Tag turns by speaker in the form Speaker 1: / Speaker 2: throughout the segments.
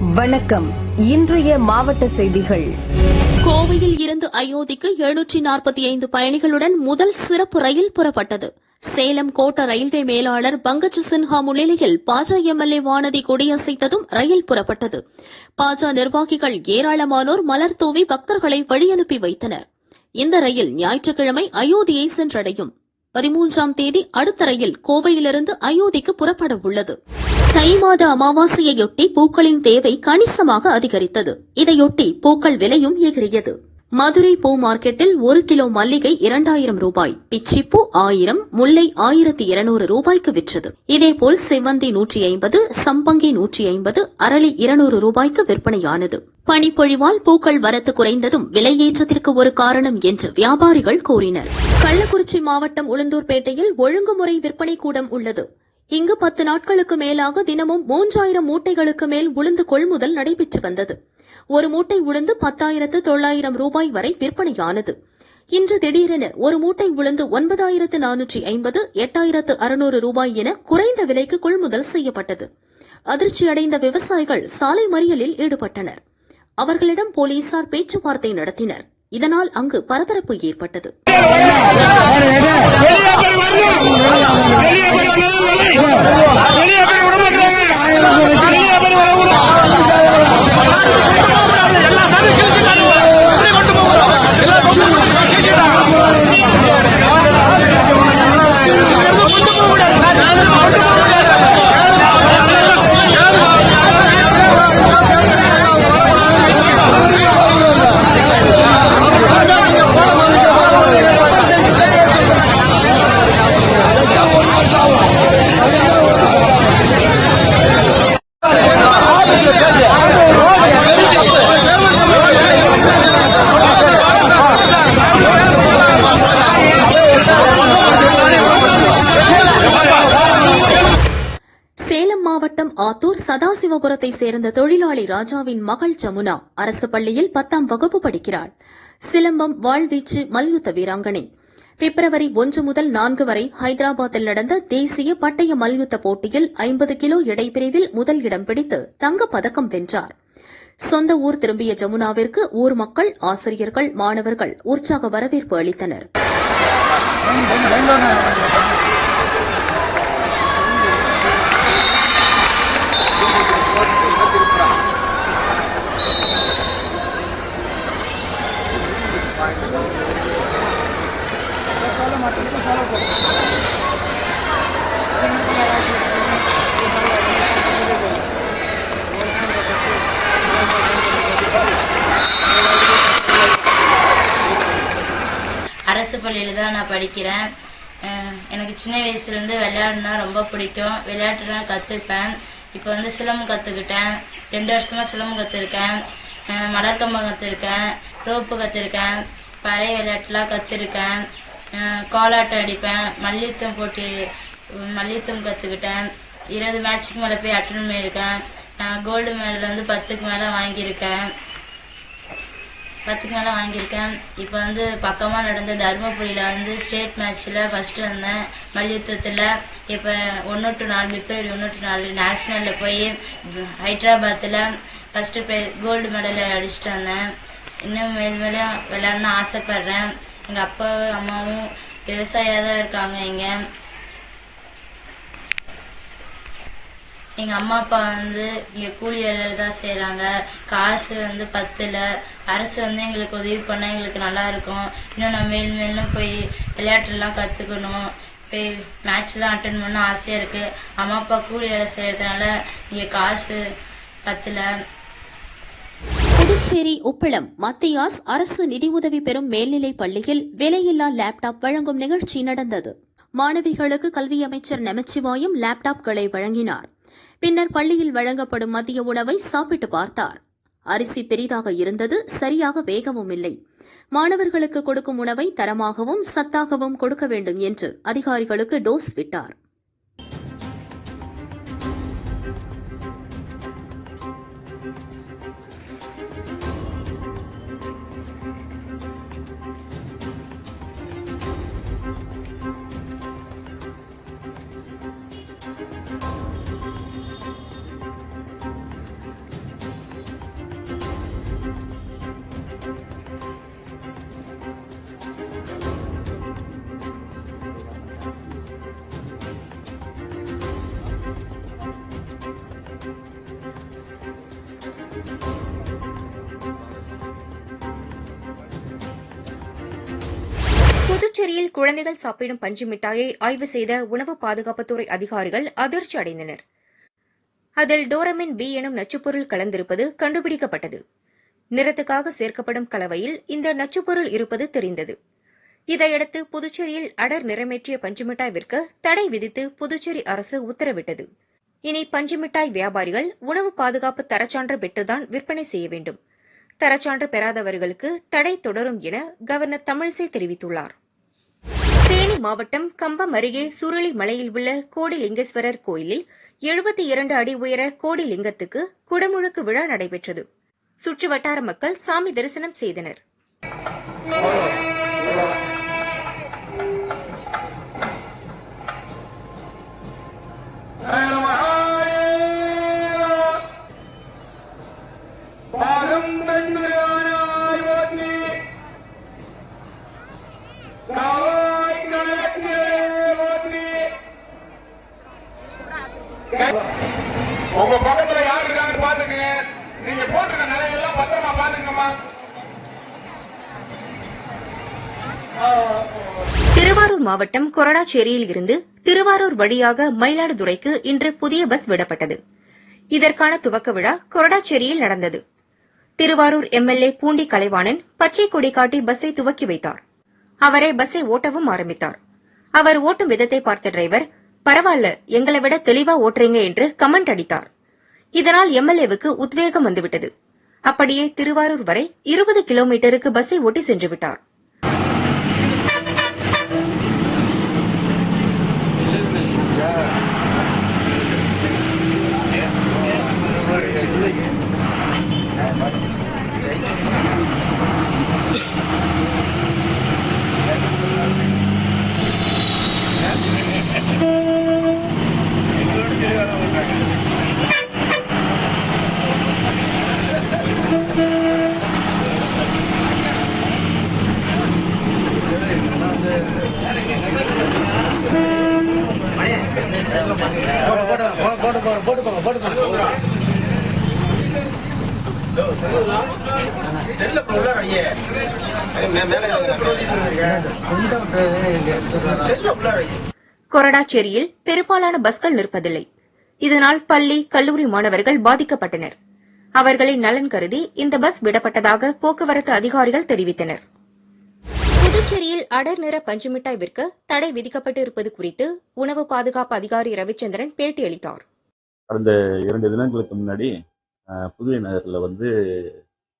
Speaker 1: வணக்கம். இன்றைய மாவட்ட செய்திகள்.
Speaker 2: கோவையில் இருந்து அயோத்திக்கு எழுநூற்றி நாற்பத்தி ஐந்து பயணிகளுடன் முதல் சிறப்பு ரயில் புறப்பட்டது. சேலம் கோட்ட ரயில்வே மேலாளர் பங்கஜ் சின்ஹா முன்னிலையில் பாஜ எம்எல்ஏ வானதி கொடியசைத்ததும் ரயில் புறப்பட்டது. பாஜ நிர்வாகிகள் ஏராளமானோர் மலர் தூவி பக்தர்களை வழியனுப்பி வைத்தனர். இந்த ரயில் ஞாயிற்றுக்கிழமை அயோத்தியை சென்றடையும். பதிமூன்றாம் தேதி அடுத்த ரயில் கோவையிலிருந்து அயோத்திக்கு புறப்பட உள்ளது தை மாத அமாவாசையையொட்டி பூக்களின் தேவை கணிசமாக அதிகரித்தது. இதையொட்டி பூக்கள் விலையும் எகிரியது மதுரை பூ மார்க்கெட்டில் ஒரு கிலோ மல்லிகை இரண்டாயிரம் ரூபாய் பிச்சிப்பூ ஆயிரம் முல்லை ஆயிரத்தி இருநூறு ரூபாய்க்கு விற்றது. இதேபோல் செவ்வந்தி நூற்றி ஐம்பது சம்பங்கி நூற்றி ஐம்பது அரளி இருநூறு ரூபாய்க்கு விற்பனையானது. பனிப்பொழிவால் பூக்கள் வரத்து குறைந்ததும் விலையேற்றத்திற்கு ஒரு காரணம் என்று வியாபாரிகள் கூறினர். கள்ளக்குறிச்சி மாவட்டம் உளுந்தூர்பேட்டையில் ஒழுங்குமுறை விற்பனை கூடம் உள்ளது. இங்கு பத்து நாட்களுக்கு மேலாக தினமும் மூன்றாயிரம் மூட்டைகளுக்கு மேல் உளுந்து கொள்முதல் நடைபெற்று வந்தது. ஒரு மூட்டை உளுந்து பத்தாயிரத்து தொள்ளாயிரம் ரூபாய் வரை விற்பனையானது. இன்று திடீரென ஒரு மூட்டை உளுந்து ஒன்பதாயிரத்து நானூற்றி ஐம்பது எட்டாயிரத்து அறுநூறு ரூபாய் என குறைந்த விலைக்கு கொள்முதல் செய்யப்பட்டது. அதிர்ச்சியடைந்த விவசாயிகள் சாலை மறியலில் ஈடுபட்டனர். அவர்களிடம் போலீசார் பேச்சுவார்த்தை நடத்தினர். இதனால் அங்கு பரபரப்பு ஏற்பட்டது
Speaker 3: வெளியே போய் வரணும் வெளியே போய் வந்தாலும் வழி. வெளியே போய் விட மாட்டாங்க வெளியே போய் வர எல்லா சாமி கிழிச்சிட்டாரு இப்படி கொண்டு போகிறோம் எல்லா கொண்டு
Speaker 2: சேலம் மாவட்டம் ஆத்தூர் சதாசிவபுரத்தை சேர்ந்த தொழிலாளி ராஜாவின் மகள் ஜமுனா அரசு பள்ளியில் பத்தாம் வகுப்பு படிக்கிறாள். சிலம்பம் வாழ்வீச்சு மல்யுத்த வீராங்கனை. பிப்ரவரி ஒன்று முதல் நான்கு வரை ஹைதராபாத்தில் நடந்த தேசிய பட்டய மல்யுத்த போட்டியில் ஐம்பது கிலோ இடைப்பிரிவில் முதல் இடம் பிடித்து தங்கப்பதக்கம் வென்றார். சொந்த ஊர் திரும்பிய ஜமுனாவிற்கு ஊர் மக்கள் ஆசிரியர்கள் மாணவர்கள் உற்சாக வரவேற்பு அளித்தனா்
Speaker 4: அரசு பள்ளியில் தான் நான் படிக்கிறேன். எனக்கு சின்ன வயசுலேருந்து விளையாடுனா ரொம்ப பிடிக்கும். விளையாட்டுனா கற்றுப்பேன் இப்போ வந்து சிலம்பம் கற்றுக்கிட்டேன் ரெண்டு வருஷமாக சிலம்பம் கற்றுருக்கேன் மலர்கம்பம் கற்றுருக்கேன் ரோப்பு கற்றுருக்கேன் பழைய விளையாட்டுலாம் கற்றுருக்கேன் கோலாட்டம் அடிப்பேன். மல்யுத்தம் போட்டி மல்யுத்தம் கற்றுக்கிட்டேன் இருபது மேட்ச்சுக்கு மேலே போய் அட்டன் பண்ணியிருக்கேன் கோல்டு மெடல் வந்து பத்துக்கு மேலே வாங்கியிருக்கேன். பத்துக்கு மேலே வாங்கியிருக்கேன். இப்போ வந்து பக்கமாக நடந்த தருமபுரியில் வந்து ஸ்டேட் மேட்ச்சில் ஃபஸ்ட்டு வந்தேன். மல்யுத்தத்தில் இப்போ ஒன்று டு நாலு பிப்ரவரி ஒன்று டு நாலு நேஷ்னலில் போய் ஹைதராபாத்தில் ஃபஸ்ட்டு ப்ரை கோல்டு மெடல் அடிச்சிட்டு வந்தேன். இன்னும் மேல் மேலும் விளையாடணும்னு ஆசைப்பட்றேன். எங்கள் அப்பாவும் அம்மாவும் விவசாயியாக தான் இருக்காங்க இங்கே. எங்க அம்மா அப்பா வந்து இங்க கூலி வேலையில தான் செய்யறாங்க காசு வந்து பத்துல. அரசு வந்து எங்களுக்கு உதவி பண்ணா எங்களுக்கு நல்லா இருக்கும். இன்னும் நான் மேல் மேலும் போய் விளையாட்டுலாம் கத்துக்கணும். போய் மேட்ச்லாம் அட்டன் பண்ண ஆசையா இருக்கு. அம்மா அப்பா கூலி வேலை செய்யறதுனால இங்க காசு பத்தல.
Speaker 2: புதுச்சேரி உப்பளம் மத்தியாஸ் அரசு நிதியுதவி பெறும் மேல்நிலைப் பள்ளியில் விலையில்லா லேப்டாப் வழங்கும் நிகழ்ச்சி நடந்தது. மாணவிகளுக்கு கல்வி அமைச்சர் நமச்சிவாயம் லேப்டாப்களை வழங்கினார். பின்னர் பள்ளியில் வழங்கப்படும் மதிய உணவை சாப்பிட்டு பார்த்தார். அரிசி பெரிதாக இருந்தது சரியாக வேகவும் இல்லை. மாணவர்களுக்கு கொடுக்கும் உணவை தரமாகவும் சத்தாகவும் கொடுக்க வேண்டும் என்று அதிகாரிகளுக்கு டோஸ் விட்டார்.
Speaker 5: புதுச்சேரியில் குழந்தைகள் சாப்பிடும் பஞ்சு மிட்டாயை ஆய்வு செய்த உணவு பாதுகாப்புத்துறை அதிகாரிகள் அதிர்ச்சி அடைந்தனர். அதில் டோரமின் பி எனும் நச்சுப்பொருள் கலந்திருப்பது கண்டுபிடிக்கப்பட்டது. நிறத்துக்காக சேர்க்கப்படும் கலவையில் இந்த நச்சுப்பொருள் இருப்பது தெரிந்தது. இதையடுத்து புதுச்சேரியில் அடர் நிறமேற்றிய பஞ்சுமிட்டாய் விற்க தடை விதித்து புதுச்சேரி அரசு உத்தரவிட்டது. இனி பஞ்சுமிட்டாய் வியாபாரிகள் உணவு பாதுகாப்பு தரச்சான்று பெற்றுதான் விற்பனை செய்ய வேண்டும். தரச்சான்று பெறாதவர்களுக்கு தடை தொடரும் என கவர்னர் தமிழிசை தெரிவித்துள்ளார். தேனி மாவட்டம் கம்பம் அருகே சுருளி மலையில் உள்ள கோடிலிங்கேஸ்வரர் கோயிலில் எழுபத்தி இரண்டு அடி உயர கோடிலிங்கத்துக்கு குடமுழுக்கு விழா நடைபெற்றது. சுற்று வட்டார மக்கள் சாமி தரிசனம் செய்தனர். மாவட்டம் கொரடாச்சேரியில் இருந்து திருவாரூர் வழியாக மயிலாடுதுறைக்கு இன்று புதிய பஸ் விடப்பட்டது. இதற்கான துவக்க விழா கொரடாச்சேரியில் நடந்தது. திருவாரூர் எம்எல்ஏ பூண்டி கலைவாணன் பச்சை கொடி காட்டி பஸ்ஸை துவக்கி வைத்தார். அவரே பஸ்ஸை ஓட்டவும் ஆரம்பித்தார். அவர் ஓட்டும் விதத்தை பார்த்த டிரைவர் பரவாயில்ல எங்களை விட தெளிவா ஓட்டுறீங்க என்று கமெண்ட் அடித்தார். இதனால் எம்எல்ஏவுக்கு உத்வேகம் வந்துவிட்டது. அப்படியே திருவாரூர் வரை இருபது கிலோமீட்டருக்கு பஸ்ஸை ஓட்டி சென்றுவிட்டார் கொரடாச்சேரியில் பெரும்பாலான பஸ்கள் நிற்பதில்லை. இதனால் பள்ளி கல்லூரி மாணவர்கள் பாதிக்கப்பட்டனர். அவர்களின் நலன் கருதி இந்த பஸ் விடப்பட்டதாக போக்குவரத்து அதிகாரிகள் தெரிவித்தனர். புதுச்சேரியில் அடர் நிற பஞ்சுமிட்டாய் விற்க தடை விதிக்கப்பட்டு இருப்பது குறித்து உணவு பாதுகாப்பு அதிகாரி ரவிச்சந்திரன் பேட்டியளித்தார்
Speaker 6: கடந்த இரண்டு தினங்களுக்கு முன்னாடி புதுவை நகரில் வந்து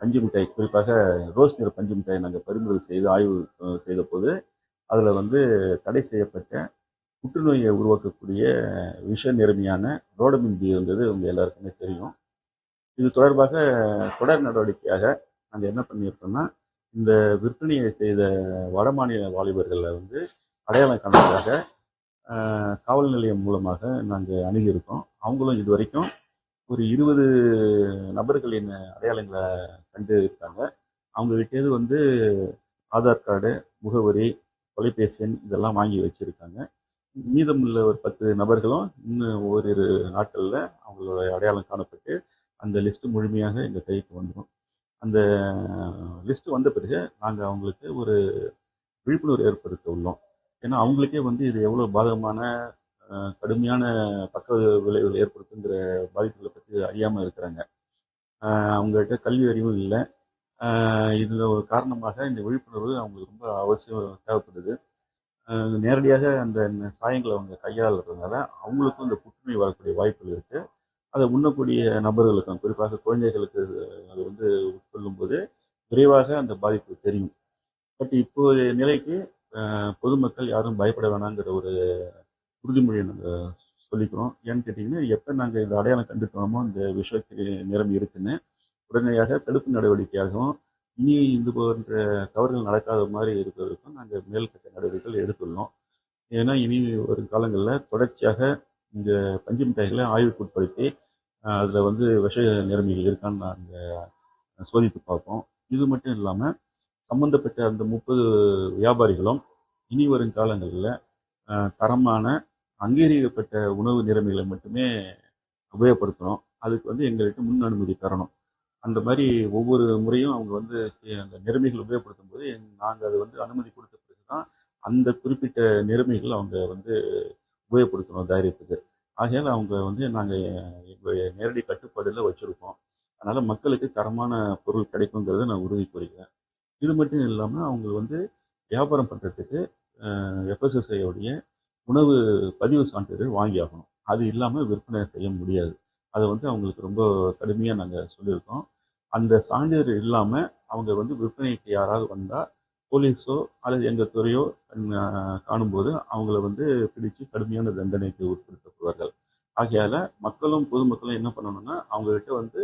Speaker 6: பஞ்சு மிட்டாய் குறிப்பாக ரோஸ் நிற பஞ்சு மிட்டாய் நாங்கள் பறிமுதல் செய்து ஆய்வு செய்த போது அதில் வந்து தடை செய்யப்பட்ட புற்றுநோயை உருவாக்கக்கூடிய விஷ நிறமையான ரோடமின் பி இருந்தது உங்க எல்லாருக்குமே தெரியும். இது தொடர்பாக தொடர் நடவடிக்கையாக நாங்கள் என்ன பண்ணியிருக்கோம்னா இந்த விற்பனையை செய்த வடமாநில வாலிபர்களை வந்து அடையாளம் காண்பதற்காக காவல் நிலையம் மூலமாக நாங்கள் அணுகியிருக்கோம். அவங்களும் இது வரைக்கும் ஒரு இருபது நபர்களின் அடையாளங்களை கண்டு இருக்காங்க அவங்க கிட்டேது வந்து ஆதார் கார்டு முகவரி தொலைபேசி எண் இதெல்லாம் வாங்கி வச்சுருக்காங்க. மீதமுள்ள ஒரு பத்து நபர்களும் இன்னும் ஓரிரு நாட்களில் அவங்களோட அடையாளம் காணப்பட்டு அந்த லிஸ்ட்டு முழுமையாக எங்கள் கைக்கு வந்துடும் அந்த லிஸ்ட்டு வந்த பிறகு நாங்கள் அவங்களுக்கு ஒரு விழிப்புணர்வு ஏற்படுத்த உள்ளோம். ஏன்னா அவங்களுக்கே வந்து இது எவ்வளோ பாதகமான கடுமையான பக்க விளைவுகள் ஏற்படுத்துங்கிற பாதிப்புகளை பற்றி அறியாமல் இருக்கிறாங்க. அஹ், அவங்ககிட்ட கல்வி அறிவும் இல்லை. இதில் ஒரு காரணமாக இந்த விழிப்புணர்வு அவங்களுக்கு ரொம்ப அவசியம் தேவைப்படுது. நேரடியாக அந்த சாயங்களை அவங்க கையாளுறதுனால அவங்களுக்கும் இந்த புற்றுநோய் வரக்கூடிய வாய்ப்புகள் இருக்குது அதை உண்ணக்கூடிய நபர்களுக்கும் குறிப்பாக குழந்தைகளுக்கு அது வந்து உட்கொள்ளும்போது விரைவாக அந்த பாதிப்பு தெரியும். பட் இப்போ நிலைக்கு பொதுமக்கள் யாரும் பயப்பட வேணாங்கிற ஒரு உறுதிமொழியை நாங்கள் சொல்லிக்கிறோம். ஏன்னு கேட்டிங்கன்னா எப்போ நாங்கள் இந்த அடையாளம் கண்டுட்டோமோ இந்த விஷயத்துக்கு நிறம் இருக்குன்னு உடனடியாக தடுப்பு நடவடிக்கையாகவும் இனி இது போன்ற தவறுகள் நடக்காத மாதிரி இருக்கிறதுக்கும் நாங்கள் மேல்கட்ட நடவடிக்கைகள் எடுத்துள்ளோம். ஏன்னா இனி வரும் காலங்களில் தொடர்ச்சியாக இந்த பஞ்சு மிட்டாய்களை ஆய்வுக்குட்படுத்தி அதில் வந்து விஷ நிலைமைகள் இருக்கான்னு நாங்கள் சோதித்து பார்ப்போம். இது மட்டும் இல்லாமல் சம்பந்தப்பட்ட அந்த முப்பது வியாபாரிகளும் இனி வரும் காலங்களில் தரமான அங்கீகரிக்கப்பட்ட உணவு நிலைமைகளை மட்டுமே உபயோகப்படுத்தணும். அதுக்கு வந்து எங்களுக்கு முன் அனுமதி தரணும். அந்த மாதிரி ஒவ்வொரு முறையும் அவங்க வந்து அந்த நிலைமைகள் உபயோகப்படுத்தும் போது நாங்கள் அது வந்து அனுமதி கொடுத்த பிறகு தான் அந்த குறிப்பிட்ட நிலைமைகள் அவங்க வந்து உபயோகப்படுத்தணும் தைரியத்துக்கு. ஆகையால் அவங்க வந்து நாங்கள் எங்களுடைய நேரடி கட்டுப்பாடில் வச்சுருக்கோம். அதனால் மக்களுக்கு தரமான பொருள் கிடைக்குங்கிறத நான் உறுதி கூறுகிறேன். இது மட்டும் இல்லாமல் அவங்க வந்து வியாபாரம் பண்ணுறதுக்கு எஃப்எஸ்எஸ்ஐயோடைய உணவு பதிவு சான்றிதழ் வாங்கி ஆகணும் அது இல்லாமல் விற்பனை செய்ய முடியாது. அதை வந்து அவங்களுக்கு ரொம்ப கடுமையாக நாங்கள் சொல்லியிருக்கோம். அந்த சான்றிதழ் இல்லாமல் அவங்க வந்து விற்பனைக்கு யாராவது வந்தால் போலீஸோ அல்லது எங்கள் துறையோ காணும்போது அவங்கள வந்து பிடிச்சு கடுமையான தண்டனைக்கு உட்படுத்தப்படுவார்கள். ஆகையால் மக்களும் பொதுமக்களும் என்ன பண்ணணும்னா அவங்ககிட்ட வந்து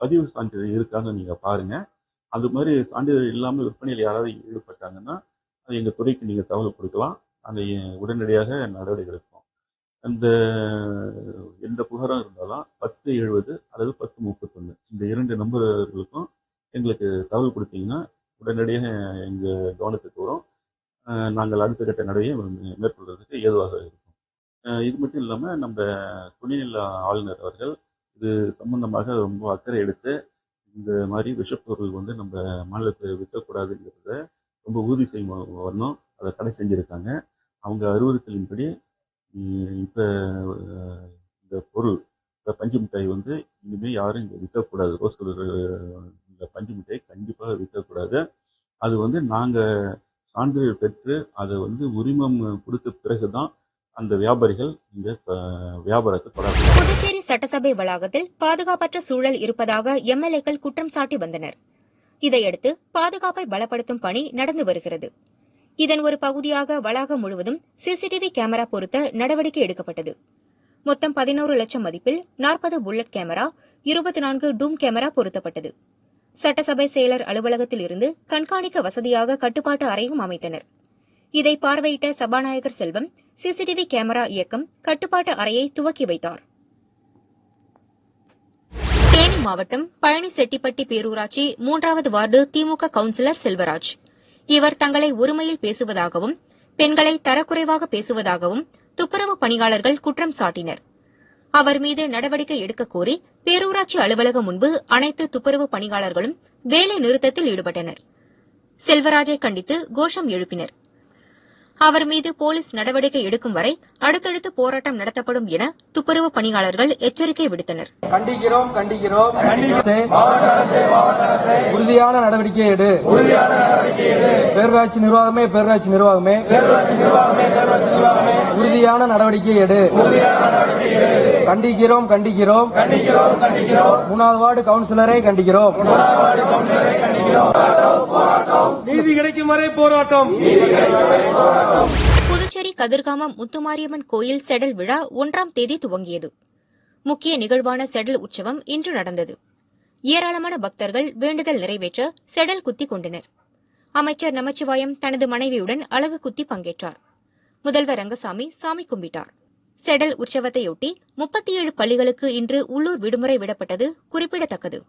Speaker 6: பதிவு சான்றிதழ் இருக்காங்க நீங்கள் பாருங்கள் அது மாதிரி சான்றிதழ் இல்லாமல் விற்பனையில் யாராவது ஈடுபட்டாங்கன்னா அது எங்கள் துறைக்கு நீங்கள் தகவல் கொடுக்கலாம். நாங்கள் உடனடியாக நடவடிக்கை எடுப்போம் அந்த எந்த புகாரம் இருந்தாலும் பத்து எழுபது அல்லது பத்து முப்பத்தொன்று இந்த இரண்டு நம்பர்களுக்கும் எங்களுக்கு தகவல் கொடுத்தீங்கன்னா உடனடியாக எங்கள் கவனத்துக்கு வரும். நாங்கள் அடுத்த கட்ட நடவடிக்கை மேற்கொள்வதற்கு ஏதுவாக இருக்கும். இது மட்டும் இல்லாமல் நம்ம துணைநிலை ஆளுநர் அவர்கள் இது சம்பந்தமாக ரொம்ப அக்கறை எடுத்து இந்த மாதிரி விஷப்பொருள் வந்து நம்ம மாநிலத்தில் விற்கக்கூடாதுங்கிறத ரொம்ப உறுதி செய்யும் வரணும். அதை தடை செஞ்சுருக்காங்க. அவங்க அறிவுறுத்தலின்படி இப்போ இந்த பொருள் இந்த பஞ்சு மிட்டாய் வந்து இனிமேல் யாரும் இங்கே விற்கக்கூடாது. ரோஸ் கலர் இந்த பஞ்சு மிட்டாய் கண்டிப்பாக விற்கக்கூடாது. அது வந்து நாங்கள் சான்றிதழ் பெற்று அதை வந்து உரிமம் கொடுத்த பிறகு தான் அந்த வியாபாரிகள் இந்த வியாபாரத்தை தொடர்ந்து
Speaker 5: புதுச்சேரி சட்டசபை வளாகத்தில் பாதுகாப்பற்ற சூழல் இருப்பதாக எம்எல்ஏக்கள் குற்றம் சாட்டி வந்தனர். இதையடுத்து பாதுகாப்பை பலப்படுத்தும் பணி நடந்து வருகிறது. இதன் ஒரு பகுதியாக வளாகம் முழுவதும் சிசிடிவி கேமரா பொருத்த நடவடிக்கை எடுக்கப்பட்டது. மொத்தம் பதினோரு லட்சம் மதிப்பில் நாற்பது புல்லட் கேமரா இருபத்தி நான்கு டூம் கேமரா பொருத்தப்பட்டது. சட்டசபை செயலர் அலுவலகத்தில் இருந்து கண்காணிக்க வசதியாக கட்டுப்பாட்டு அறையும் அமைத்தனர். இதை பார்வையிட்ட சபாநாயகர் செல்வம் சிசிடிவி கேமரா இயக்கம் கட்டுப்பாட்டு அறையை துவக்கி வைத்தார். தேனி மாவட்டம் பழனிசெட்டிப்பட்டி பேரூராட்சி மூன்றாவது வார்டு திமுக கவுன்சிலர் செல்வராஜ். இவர் தங்களை ஒருமையில் பேசுவதாகவும் பெண்களை தரக்குறைவாக பேசுவதாகவும் துப்புரவு பணியாளர்கள் குற்றம் சாட்டினர். அவர் மீது நடவடிக்கை எடுக்கக் கோரி பேரூராட்சி அலுவலகம் முன்பு அனைத்து துப்புரவு பணியாளர்களும் வேலை நிறுத்தத்தில் ஈடுபட்டனர். செல்வராஜை கண்டித்து கோஷம் எழுப்பினர். அவர் மீது போலீஸ் நடவடிக்கை எடுக்கும் வரை அடுத்தடுத்து போராட்டம் நடத்தப்படும் என துப்புரவு பணியாளர்கள் எச்சரிக்கை விடுத்தனர்.
Speaker 7: கண்டிக்கிறோம் கண்டிக்கிறோம். உறுதியான நடவடிக்கை எடு. பேரூராட்சி நிர்வாகமே பேரூராட்சி நிர்வாகமே. உறுதியான நடவடிக்கை எடு. கண்டிக்கிறோம் கண்டிக்கிறோம். மூணாவது வார்டு கவுன்சிலரை கண்டிக்கிறோம். நீதி கிடைக்கும் வரை போராட்டம்.
Speaker 5: புதுச்சேரி கதிர்காமம் முத்துமாரியம்மன் கோயில் செடல் விழா ஒன்றாம் தேதி துவங்கியது. முக்கிய நிகழ்வான செடல் உற்சவம் இன்று நடந்தது. ஏராளமான பக்தர்கள் வேண்டுதல் நிறைவேற்ற செடல் குத்தி கொண்டனர். அமைச்சர் நமச்சிவாயம் தனது மனைவியுடன் அழகு குத்தி பங்கேற்றார். முதல்வர் ரங்கசாமி சாமி கும்பிட்டார். செடல் உற்சவத்தையொட்டி முப்பத்தி ஏழு பள்ளிகளுக்கு இன்று உள்ளூர் விடுமுறை விடப்பட்டது குறிப்பிடத்தக்கது.